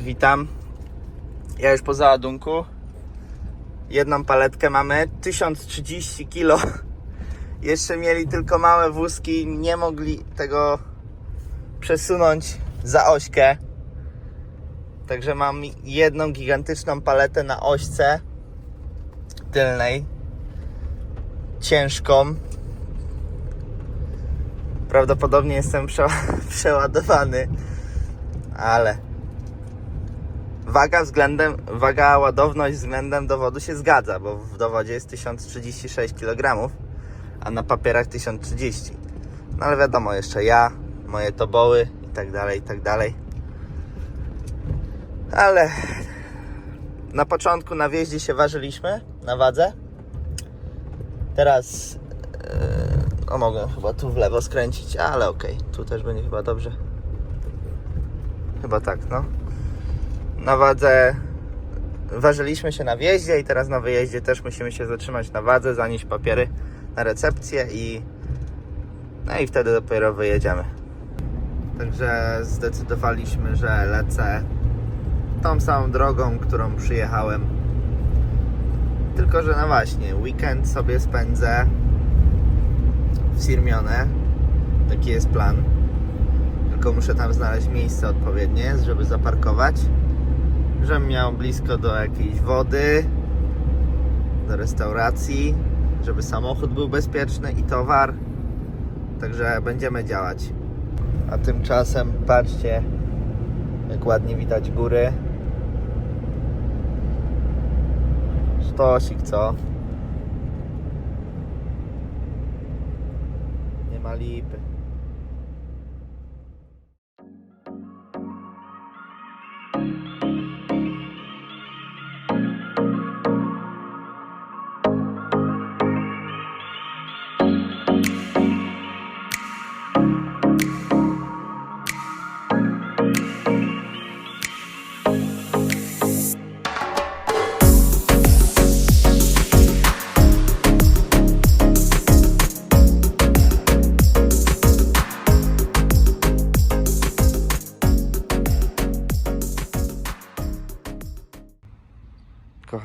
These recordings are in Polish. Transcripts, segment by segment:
Witam. Ja już po załadunku. Jedną paletkę mamy. 1030 kg. Jeszcze mieli tylko małe wózki. Nie mogli tego przesunąć za ośkę. Także mam jedną gigantyczną paletę na ośce tylnej. Ciężką. Prawdopodobnie jestem prze przeładowany, ale waga względem, waga ładowność względem dowodu się zgadza, bo w dowodzie jest 1036 kg, a na papierach 1030. No ale wiadomo, jeszcze ja, moje toboły i tak dalej, i tak dalej. Ale na początku na wjeździe się ważyliśmy na wadze. Teraz yy, o mogę chyba tu w lewo skręcić, ale okej, tu też będzie chyba dobrze. Chyba tak, no. Na wadze ważyliśmy się na wjeździe i teraz na wyjeździe też musimy się zatrzymać na wadze, zanieść papiery na recepcję i no i wtedy dopiero wyjedziemy. Także zdecydowaliśmy, że lecę tą samą drogą, którą przyjechałem. Tylko, że no właśnie, weekend sobie spędzę w Sirmione. Taki jest plan. Tylko muszę tam znaleźć miejsce odpowiednie, żeby zaparkować. Żebym miał blisko do jakiejś wody, do restauracji, żeby samochód był bezpieczny i towar. Także będziemy działać. A tymczasem patrzcie, jak ładnie widać góry. Sztosik, co? Nie ma lipy.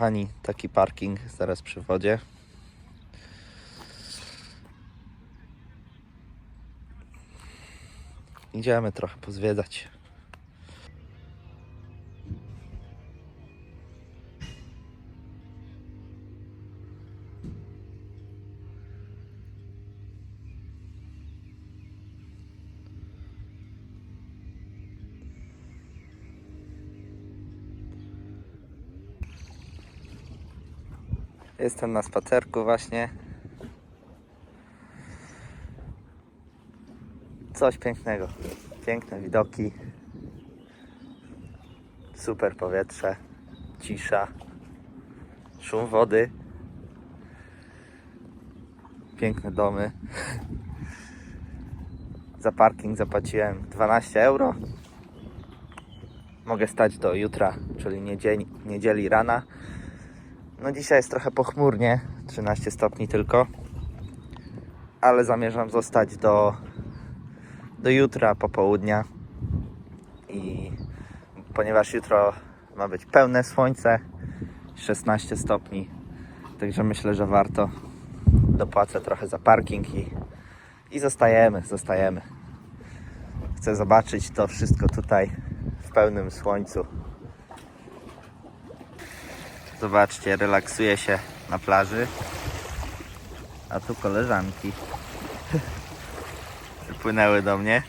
Kochani, taki parking zaraz przy wodzie. Idziemy trochę pozwiedzać. Jestem na spacerku właśnie. Coś pięknego. Piękne widoki. Super powietrze. Cisza. Szum wody. Piękne domy. Za parking zapłaciłem 12 euro. Mogę stać do jutra, czyli niedzieli, niedzieli rana. No dzisiaj jest trochę pochmurnie, 13 stopni tylko. Ale zamierzam zostać do, do jutra popołudnia. I ponieważ jutro ma być pełne słońce, 16 stopni. Także myślę, że warto. Dopłacę trochę za parking i, i zostajemy, zostajemy. Chcę zobaczyć to wszystko tutaj w pełnym słońcu. Zobaczcie, relaksuje się na plaży. A tu koleżanki przypłynęły do mnie.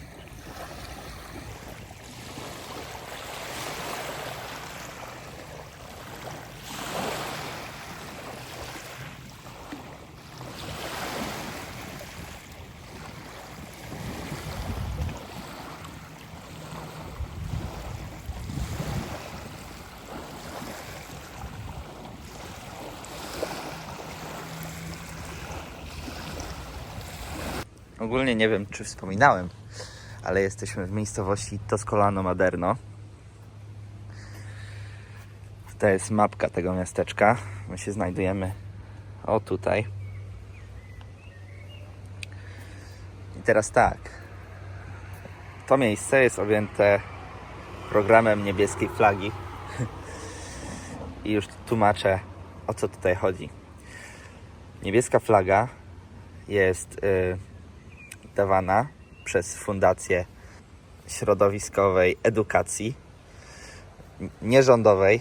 Ogólnie nie wiem, czy wspominałem, ale jesteśmy w miejscowości Toscolano Maderno. To jest mapka tego miasteczka. My się znajdujemy o tutaj. I teraz tak. To miejsce jest objęte programem niebieskiej flagi. I już tłumaczę o co tutaj chodzi. Niebieska flaga jest y, dawana przez Fundację Środowiskowej Edukacji Nierządowej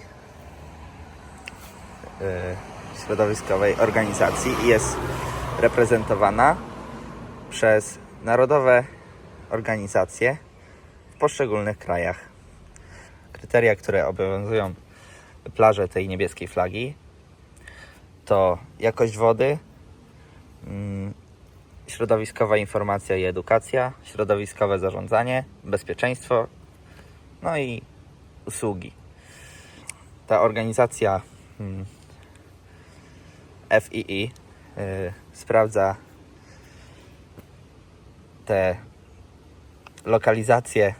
y, Środowiskowej Organizacji i jest reprezentowana przez narodowe organizacje w poszczególnych krajach. Kryteria, które obowiązują plaże tej niebieskiej flagi to jakość wody, mm, środowiskowa informacja i edukacja, środowiskowe zarządzanie, bezpieczeństwo, no i usługi. Ta organizacja mm, FII y, sprawdza te lokalizacje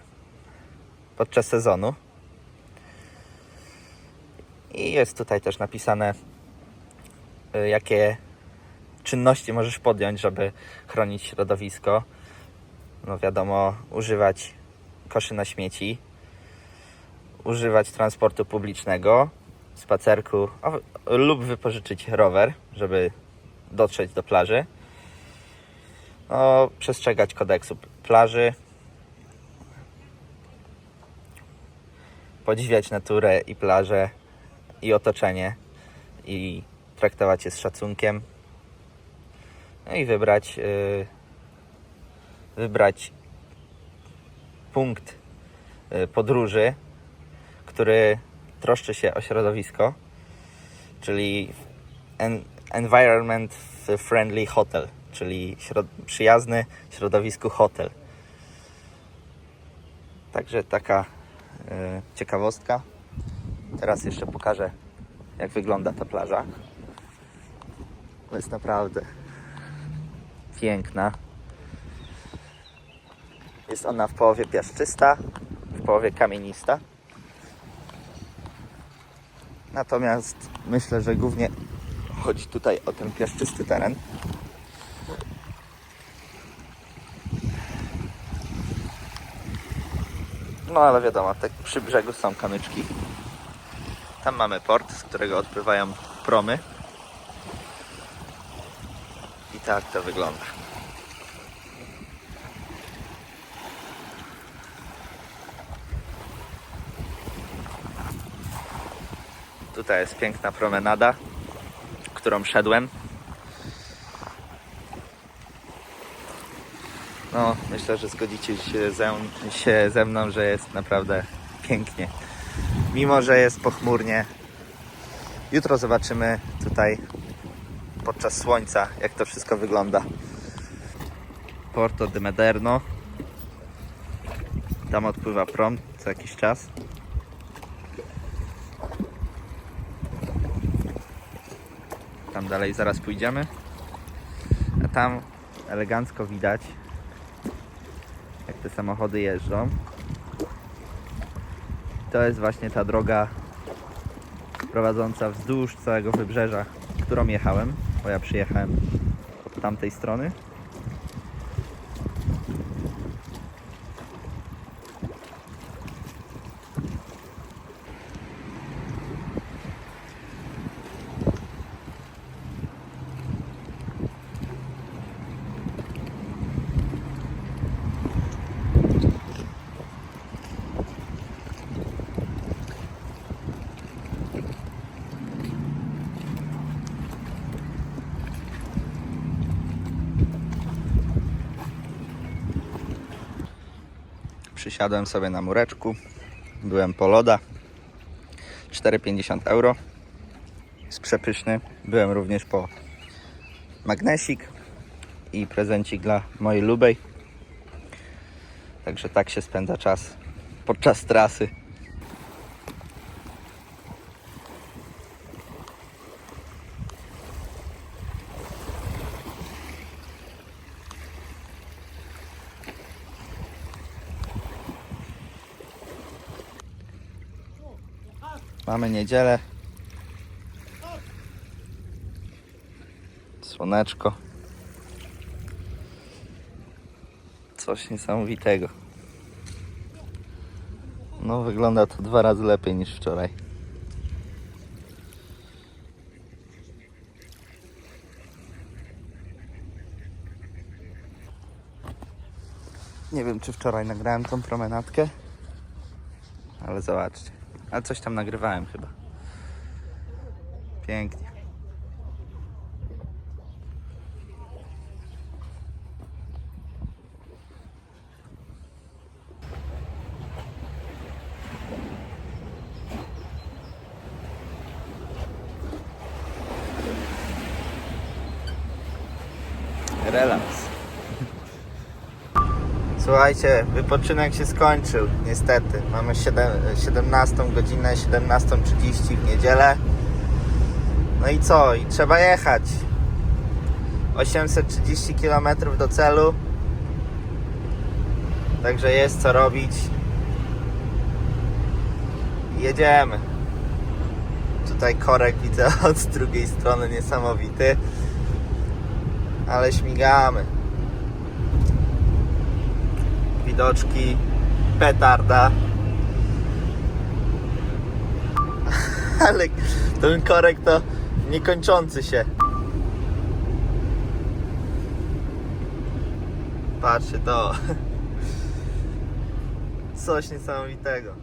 podczas sezonu. I jest tutaj też napisane, y, jakie czynności możesz podjąć, żeby chronić środowisko. No wiadomo, używać koszy na śmieci, używać transportu publicznego, spacerku lub wypożyczyć rower, żeby dotrzeć do plaży. No, przestrzegać kodeksu plaży, podziwiać naturę i plażę i otoczenie i traktować je z szacunkiem. No i wybrać yy, wybrać punkt yy, podróży, który troszczy się o środowisko, czyli en, environment friendly hotel, czyli przyjazny środowisku hotel. Także taka yy, ciekawostka. Teraz jeszcze pokażę, jak wygląda ta plaża. To jest naprawdę piękna. Jest ona w połowie piaszczysta, w połowie kamienista. Natomiast myślę, że głównie chodzi tutaj o ten piaszczysty teren. No ale wiadomo, tak przy brzegu są kamyczki. Tam mamy port, z którego odpływają promy. Tak to wygląda. Tutaj jest piękna promenada, którą szedłem. No, myślę, że zgodzicie się ze, się ze mną, że jest naprawdę pięknie. Mimo, że jest pochmurnie. Jutro zobaczymy tutaj podczas słońca, jak to wszystko wygląda. Porto de Mederno. Tam odpływa prom co jakiś czas. Tam dalej zaraz pójdziemy. A tam elegancko widać, jak te samochody jeżdżą. To jest właśnie ta droga prowadząca wzdłuż całego wybrzeża, którą jechałem, bo ja przyjechałem od tamtej strony. Przysiadłem sobie na mureczku. Byłem po loda. 4,50 euro. Jest przepyszny. Byłem również po magnesik i prezencik dla mojej lubej. Także tak się spędza czas podczas trasy. Mamy niedzielę. Słoneczko. Coś niesamowitego. No wygląda to dwa razy lepiej niż wczoraj. Nie wiem czy wczoraj nagrałem tą promenadkę, ale zobaczcie. Ale coś tam nagrywałem chyba. Pięknie. Relaks. Słuchajcie, wypoczynek się skończył, niestety. Mamy 7, 17 godzinę, 17.30 w niedzielę. No i co? I trzeba jechać. 830 km do celu. Także jest co robić. Jedziemy. Tutaj korek widzę od drugiej strony niesamowity. Ale śmigamy widoczki, petarda. Ale ten korek to niekończący się. Patrzcie to. Coś niesamowitego.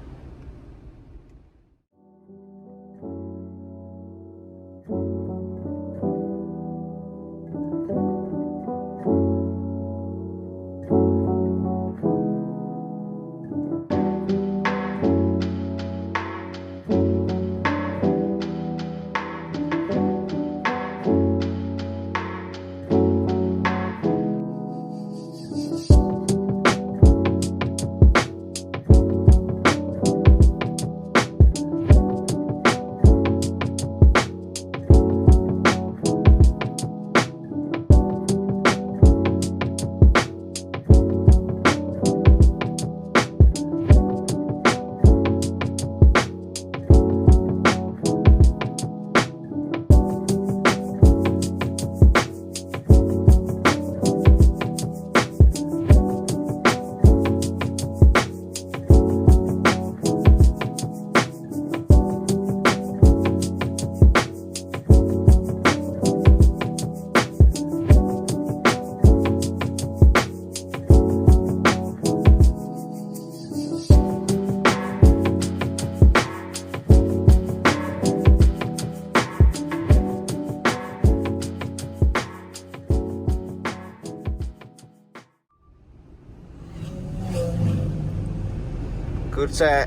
Kurczę,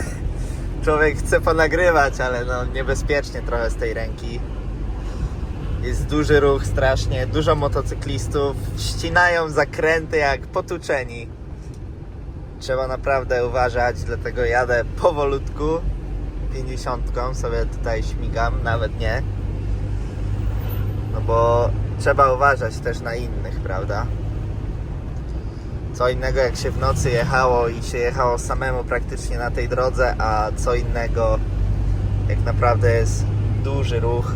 człowiek chce ponagrywać, ale no niebezpiecznie trochę z tej ręki. Jest duży ruch strasznie, dużo motocyklistów, ścinają zakręty jak potuczeni. Trzeba naprawdę uważać, dlatego jadę powolutku. 50 sobie tutaj śmigam, nawet nie. No bo trzeba uważać też na innych, prawda? Co innego jak się w nocy jechało i się jechało samemu praktycznie na tej drodze, a co innego jak naprawdę jest duży ruch.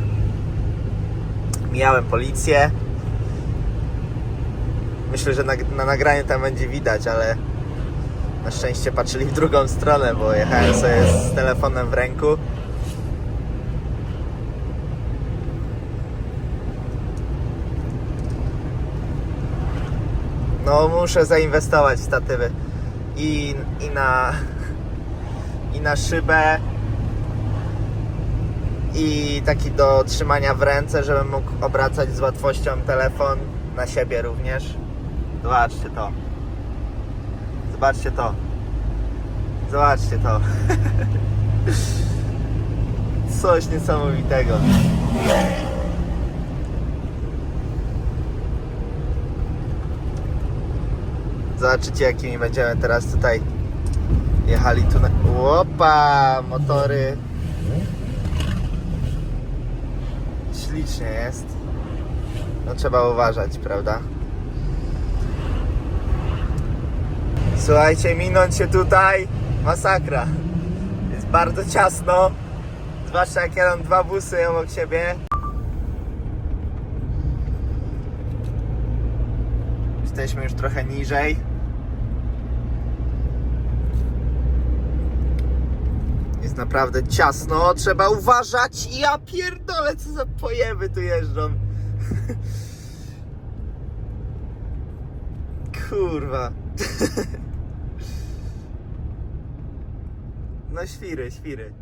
Mijałem policję. Myślę, że na, na nagraniu tam będzie widać, ale na szczęście patrzyli w drugą stronę, bo jechałem sobie z telefonem w ręku. No muszę zainwestować w statywy i, i na i na szybę i taki do trzymania w ręce, żebym mógł obracać z łatwością telefon na siebie również. Zobaczcie to. Zobaczcie to. Zobaczcie to. Coś niesamowitego. Zobaczycie jakimi będziemy teraz tutaj jechali tu na... Łopa! Motory. Ślicznie jest. No trzeba uważać, prawda? Słuchajcie, minąć się tutaj masakra. Jest bardzo ciasno. Zwłaszcza jak jadą dwa busy obok siebie. Jesteśmy już trochę niżej. Naprawdę ciasno, trzeba uważać. Ja pierdolę, co za pojeby tu jeżdżą. Kurwa. No świry, świry.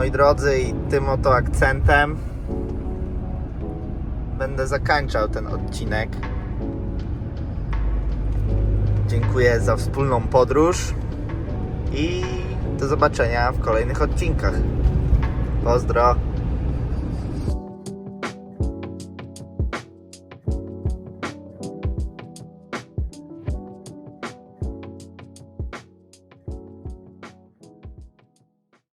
Moi drodzy, i tym oto akcentem będę zakończał ten odcinek. Dziękuję za wspólną podróż i do zobaczenia w kolejnych odcinkach. Pozdro!